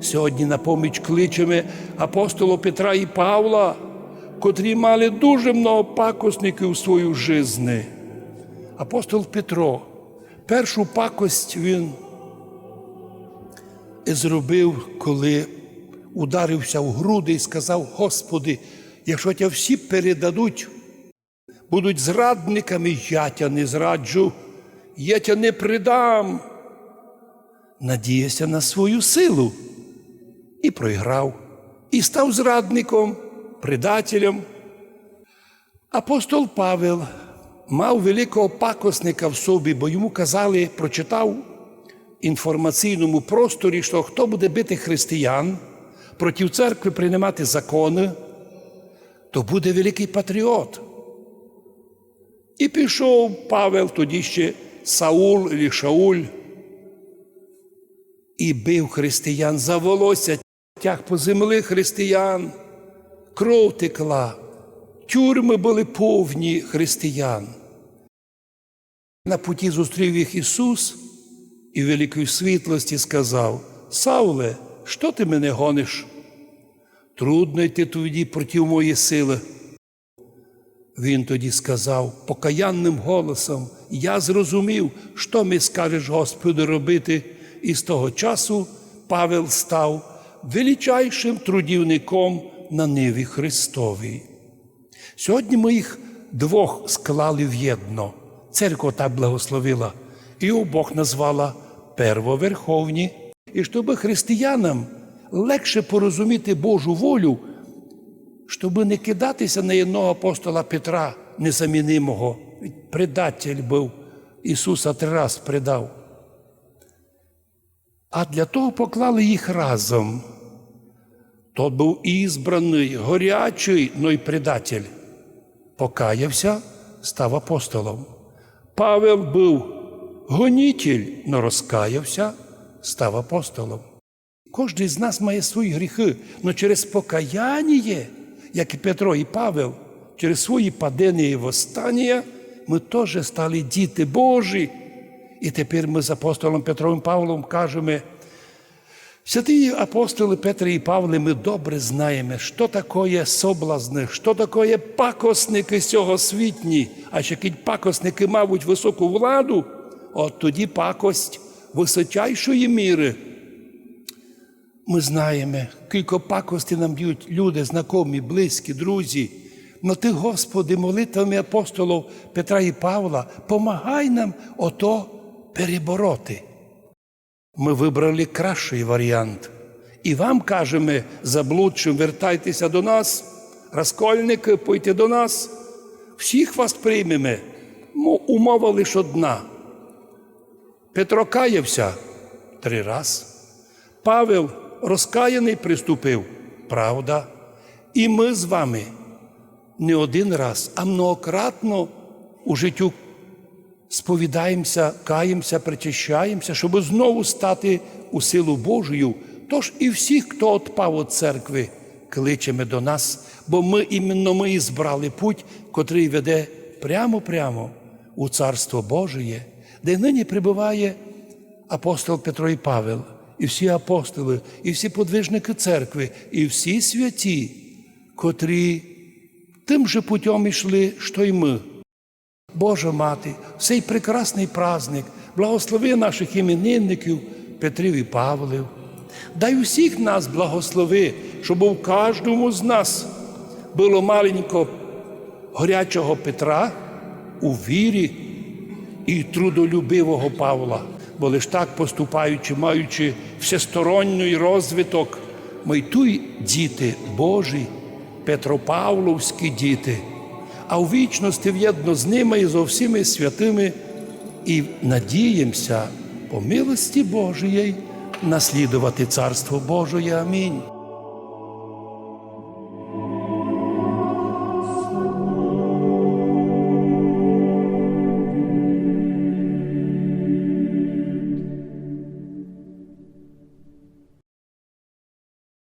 Сьогодні на поміч кличемо апостола Петра і Павла, котрі мали дуже много пакосників у свою жизни. Апостол Петро, першу пакость він зробив, коли ударився в груди і сказав: Господи, якщо тебе всі передадуть, будуть зрадниками, я тя не зраджу, я тя не предам. Надіявся на свою силу і програв, і став зрадником, предателем. Апостол Павел мав великого пакосника в собі, бо йому казали, прочитав інформаційному просторі, що хто буде бити християн, проти церкви приймати закони, то буде великий патріот. І пішов Павел, тоді ще Саул і Шауль, і бив християн за волосся, тяг по землі християн, кров текла, тюрми були повні християн. На путі зустрів їх Ісус і в великій світлості сказав: Сауле, що ти мене гониш? Трудно йти тоді проти моєї сили. Він тоді сказав покаянним голосом: Я зрозумів, що ми скажеш Господу робити, і з того часу Павел став величайшим трудівником на ниві Христовій. Сьогодні ми їх двох склали в єдно. Церква так благословила, і Бог назвала первоверховні. І щоб християнам легше порозуміти Божу волю, щоб не кидатися на одного апостола Петра, незамінимого, предатель був, Ісуса три раз предав. А для того поклали їх разом. Тот був ізбраний, горячий, но й предатель. Покаявся, став апостолом. Павел був гонітель, но розкаявся, став апостолом. Кожен з нас має свої гріхи, але через покаяння, як і Петро і Павел, через свої падення і восстання, ми теж стали діти Божі. І тепер ми з апостолом Петром Павлом кажемо, святі апостоли Петр і Павле, ми добре знаємо, що таке соблазни, що таке пакосники цього світні, а ще які пакосники мають високу владу, от тоді пакость височайшої міри. Ми знаємо, кілька пакості нам б'ють люди, знайомі, близькі, друзі. Но ти, Господи, молитвами апостолів Петра і Павла, помагай нам ото перебороти. Ми вибрали кращий варіант. І вам кажемо, заблудшим, вертайтеся до нас, розкольники, пойте до нас. Всіх вас приймемо. Ну, Умова лише одна. Петро каявся три раз. Павел розкаяний приступив, правда. І ми з вами не один раз, а многократно у життю сповідаємося, каємося, причащаємося, щоб знову стати у силу Божою. Тож і всіх, хто отпав від церкви, кличемо до нас, бо ми іменно ми збрали путь, котрий веде прямо-прямо у Царство Божеє, де нині прибуває апостол Петро і Павел, і всі апостоли, і всі подвижники церкви, і всі святі, котрі тим же путем йшли, що й ми. Божа мати, цей прекрасний праздник, благослови наших іменинників Петрів і Павлів. Дай усіх нас благослови, щоб у кожному з нас було маленького горячого Петра у вірі і трудолюбивого Павла. Бо лиш так поступаючи, маючи всесторонній розвиток, ми й діти Божі, Петропавловські діти, а у вічності в'єдно з ними і зо всіми святими, і надіємося по милості Божої наслідувати Царство Божої. Амінь.